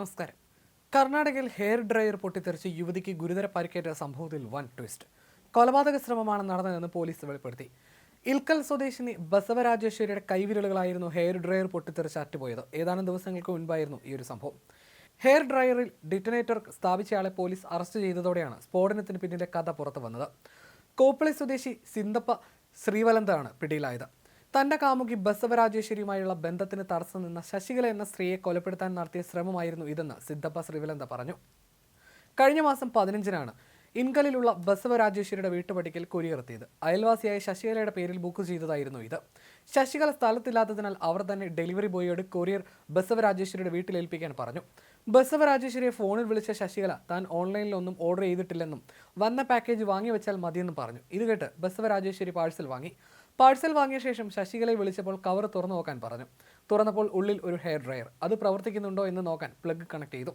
നമസ്കാരം. കർണാടകയിൽ hair dryer പൊട്ടിത്തെറിച്ച് യുവതിക്ക് ഗുരുതര പരിക്കേറ്റ സംഭവത്തിൽ വൻ ട്വിസ്റ്റ്. കൊലപാതക ശ്രമമാണ് നടന്നതെന്ന് പോലീസ് വെളിപ്പെടുത്തി. ഇൽക്കൽ സ്വദേശിനി ബസവരാജേശ്വരിയുടെ കൈവിരലുകളായിരുന്നു ഹെയർ ഡ്രയർ പൊട്ടിത്തെറിച്ച് അറ്റുപോയത്. ഏതാനും ദിവസങ്ങൾക്ക് മുൻപായിരുന്നു ഈ ഒരു സംഭവം. ഹെയർ ഡ്രയറിൽ ഡിറ്റനേറ്റർ സ്ഥാപിച്ചയാളെ പോലീസ് അറസ്റ്റ് ചെയ്തതോടെയാണ് സ്ഫോടനത്തിന് പിന്നിലെ കഥ പുറത്തു വന്നത് കോപ്പിളി സ്വദേശി സിന്തപ്പ ശ്രീവലന്താണ് പിടിയിലായത്. തന്റെ കാമുകി ബസവരാജേശ്വരിയുമായുള്ള ബന്ധത്തിന് തടസ്സം നിന്ന ശശികല എന്ന സ്ത്രീയെ കൊലപ്പെടുത്താൻ നടത്തിയ ശ്രമമായിരുന്നു ഇതെന്ന് സിദ്ധപ്പ ശ്രീവലന്ത പറഞ്ഞു. കഴിഞ്ഞ മാസം പതിനഞ്ചിനാണ് ഇൻകലിലുള്ള ബസവരാജേശ്വരിയുടെ വീട്ടുപടിക്കൽ കുരിയിറത്തിയത്. അയൽവാസിയായ ശശികലയുടെ പേരിൽ ബുക്ക് ചെയ്തതായിരുന്നു ഇത്. ശശികല സ്ഥലത്തില്ലാത്തതിനാൽ അവർ തന്നെ ഡെലിവറി ബോയിയോട് കൊറിയർ ബസവരാജേശ്വരിയുടെ വീട്ടിലേൽപ്പിക്കാൻ പറഞ്ഞു. ബസവരാജേശ്വരിയെ ഫോണിൽ വിളിച്ച ശശികല താൻ ഓൺലൈനിലൊന്നും ഓർഡർ ചെയ്തിട്ടില്ലെന്നും വന്ന പാക്കേജ് വാങ്ങി വെച്ചാൽ മതിയെന്നും പറഞ്ഞു. ഇത് കേട്ട് ബസവരാജേശ്വരി പാഴ്സൽ വാങ്ങി. പാഴ്സൽ വാങ്ങിയ ശേഷം ശശികലയെ വിളിച്ചപ്പോൾ കവർ തുറന്നു നോക്കാൻ പറഞ്ഞു. തുറന്നപ്പോൾ ഉള്ളിൽ ഒരു ഹെയർ ഡ്രയർ. അത് പ്രവർത്തിക്കുന്നുണ്ടോ എന്ന് നോക്കാൻ പ്ലഗ് കണക്ട് ചെയ്തു.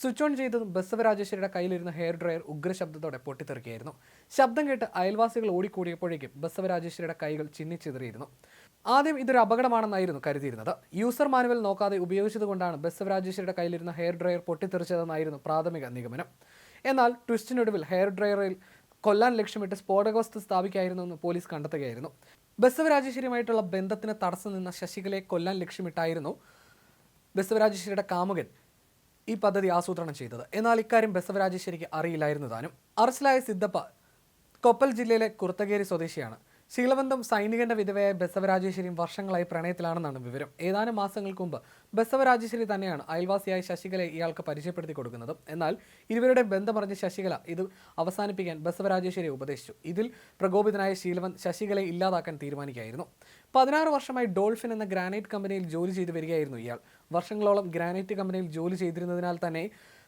സ്വിച്ച് ഓൺ ചെയ്തതും ബസവരാജേശ്വരിയുടെ കയ്യിലിരുന്ന ഹെയർ ഡ്രയർ ഉഗ്രശബ്ദത്തോടെ പൊട്ടിത്തെറിക്കുകയായിരുന്നു. ശബ്ദം കേട്ട് അയൽവാസികൾ ഓടിക്കൂടിയപ്പോഴേക്കും ബസവരാജേശ്വരിയുടെ കൈകൾ ചിന്നിച്ചെതിറിയിരുന്നു. ആദ്യം ഇതൊരു അപകടമാണെന്നായിരുന്നു കരുതിയിരുന്നത്. യൂസർ മാനുവൽ നോക്കാതെ ഉപയോഗിച്ചതുകൊണ്ടാണ് ബസവരാജേശ്വരിയുടെ കയ്യിലിരുന്ന ഹെയർ ഡ്രയർ പൊട്ടിത്തെറിച്ചതെന്നായിരുന്നു പ്രാഥമിക നിഗമനം. എന്നാൽ ട്വിസ്റ്റിനൊടുവിൽ ഹെയർ ഡ്രയറിൽ കൊല്ലാൻ ലക്ഷ്യമിട്ട് സ്ഫോടക വസ്തു സ്ഥാപിക്കായിരുന്നുവെന്ന് പോലീസ് കണ്ടെത്തുകയായിരുന്നു. ബസവരാജേശ്വരിയുമായിട്ടുള്ള ബന്ധത്തിന് തടസ്സം നിന്ന ശശികലയെ കൊല്ലാൻ ലക്ഷ്യമിട്ടായിരുന്നു ബസവരാജേശ്വരിയുടെ കാമുകൻ ഈ പദ്ധതി ആസൂത്രണം ചെയ്തത്. എന്നാൽ ഇക്കാര്യം ബസവരാജേശ്വരിക്ക് അറിയില്ലായിരുന്നു താനും. അറസ്റ്റിലായ സിദ്ധപ്പ കൊപ്പൽ ജില്ലയിലെ കുർത്തകേരി സ്വദേശിയാണ്. ശീലബന്ധം സൈനികന്റെ വിധവയായ ബസവരാജേശ്വരിയും വർഷങ്ങളായി പ്രണയത്തിലാണെന്നാണ് വിവരം. ഏതാനും മാസങ്ങൾക്ക് മുമ്പ് ബസവരാജേശ്വരി തന്നെയാണ് അയൽവാസിയായ ശശികലയെ ഇയാൾക്ക് പരിചയപ്പെടുത്തി കൊടുക്കുന്നത്. എന്നാൽ ഇരുവരുടെ ബന്ധമറിഞ്ഞ ശശികല ഇത് അവസാനിപ്പിക്കാൻ ബസവരാജേശ്വരിയെ ഉപദേശിച്ചു. ഇതിൽ പ്രകോപിതനായ ശീലവന്ത് ശശികലയെ ഇല്ലാതാക്കാൻ തീരുമാനിക്കുകയായിരുന്നു. പതിനാറ് വർഷമായി ഡോൾഫിൻ എന്ന ഗ്രാനൈറ്റ് കമ്പനിയിൽ ജോലി ചെയ്തു വരികയായിരുന്നു ഇയാൾ. വർഷങ്ങളോളം ഗ്രാനൈറ്റ് കമ്പനിയിൽ ജോലി ചെയ്തിരുന്നതിനാൽ തന്നെ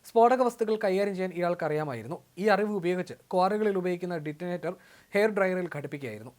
സ്ഫോടക വസ്തുക്കൾ കൈകാര്യം ചെയ്യാൻ ഇയാൾക്ക് അറിയാമായിരുന്നു ഈ അറിവ് ഉപയോഗിച്ച് ക്വാറികളിൽ ഉപയോഗിക്കുന്ന ഡിറ്റനേറ്റർ ഹെയർ ഡ്രയറിൽ ഘടിപ്പിക്കുകയായിരുന്നു.